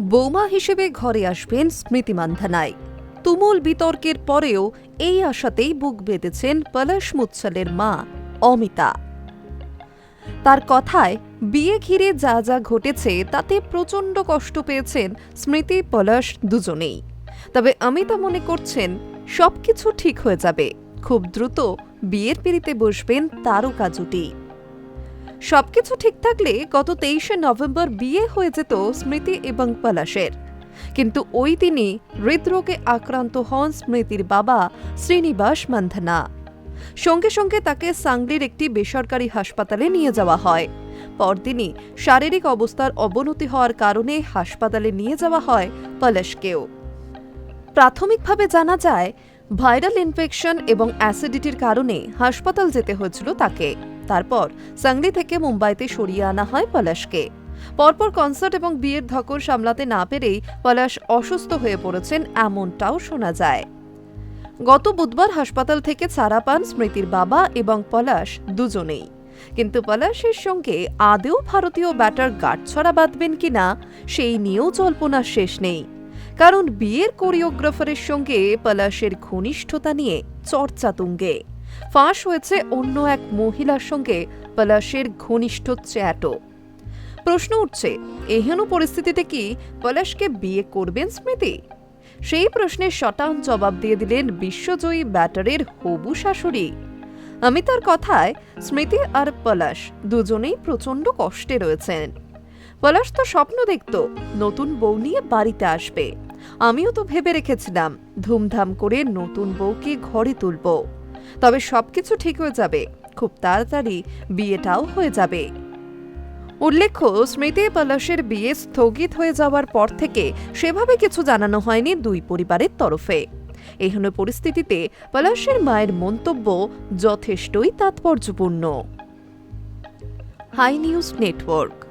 বৌমা হিসেবে ঘরে আসবেন স্মৃতি মান্ধানায়। তুমুল বিতর্কের পরেও এই আশাতেই বুক বেঁধেছেন পলাশ মুচ্ছলের মা, অমিতা। তার কথায় বিয়ে ঘিরে যা যা ঘটেছে তাতে প্রচণ্ড কষ্ট পেয়েছেন স্মৃতি, পলাশ দুজনেই। তবে অমিতা মনে করছেন, সবকিছু ঠিক হয়ে যাবে। খুব দ্রুত বিয়ের পিড়িতে বসবেন তারকা জুটি। সবকিছু ঠিক থাকলে গত তেইশে নভেম্বর বিয়ে হয়ে যেত স্মৃতি এবং পলাশের। কিন্তু ওই দিনই হৃদরোগে আক্রান্ত হন স্মৃতির বাবা শ্রীনিবাস মান্ধানা। সঙ্গে সঙ্গে তাকে সাংলির একটি বেসরকারি হাসপাতালে নিয়ে যাওয়া হয়। পরদিনই শারীরিক অবস্থার অবনতি হওয়ার কারণে হাসপাতালে নিয়ে যাওয়া হয় পলাশকেও। প্রাথমিকভাবে জানা যায়, ভাইরাল ইনফেকশন এবং অ্যাসিডিটির কারণে হাসপাতাল যেতে হয়েছিল তাকে। তারপর সাংলি থেকে মুম্বাইতে সরিয়ে আনা হয় পলাশকে। পরপর কনসার্ট এবং বিয়ের ধকল সামলাতে না পেরেই পলাশ অসুস্থ হয়ে পড়েছেন এমনটাও শোনা যায়। গত বুধবার হাসপাতাল থেকে ছাড়া পান স্মৃতির বাবা এবং পলাশ দুজনেই। কিন্তু পলাশের সঙ্গে আদেও ভারতীয় ব্যাটার গাঁটছড়া বাঁধবেন কিনা, সেই নিয়েও জল্পনার শেষ নেই। কারণ বিয়ের কোরিওগ্রাফারের সঙ্গে পলাশের ঘনিষ্ঠতা নিয়ে চর্চা তুঙ্গে। ফাঁস হয়েছে অন্য এক মহিলার সঙ্গে পলাশের ঘনিষ্ঠ চ্যাটও। প্রশ্ন উঠছে, এহেন পরিস্থিতিতে কি পলাশকে বিয়ে করবেন স্মৃতি? সেই প্রশ্নের শটান জবাব দিয়ে দিলেন বিশ্বজয়ী ব্যাটারের হবু শাশুড়ি। আমি তার কথায়, স্মৃতি আর পলাশ দুজনেই প্রচণ্ড কষ্টে রয়েছেন। পলাশ তো স্বপ্ন দেখত, নতুন বউ নিয়ে বাড়িতে আসবে। আমিও তো ভেবে রেখেছিলাম, ধুমধাম করে নতুন বউকে ঘরে তুলব। তবে সবকিছু ঠিক হয়ে যাবে। খুব তাড়াতাড়ি বিয়েটাও হয়ে যাবে। উল্লেখ্য, স্মৃতি পলাশের বিয়ে স্থগিত হয়ে যাওয়ার পর থেকে সেভাবে কিছু জানানো হয়নি দুই পরিবারের তরফে। এহেন পরিস্থিতিতে পলাশের মায়ের মন্তব্য যথেষ্টই তাৎপর্যপূর্ণ। Hi news network.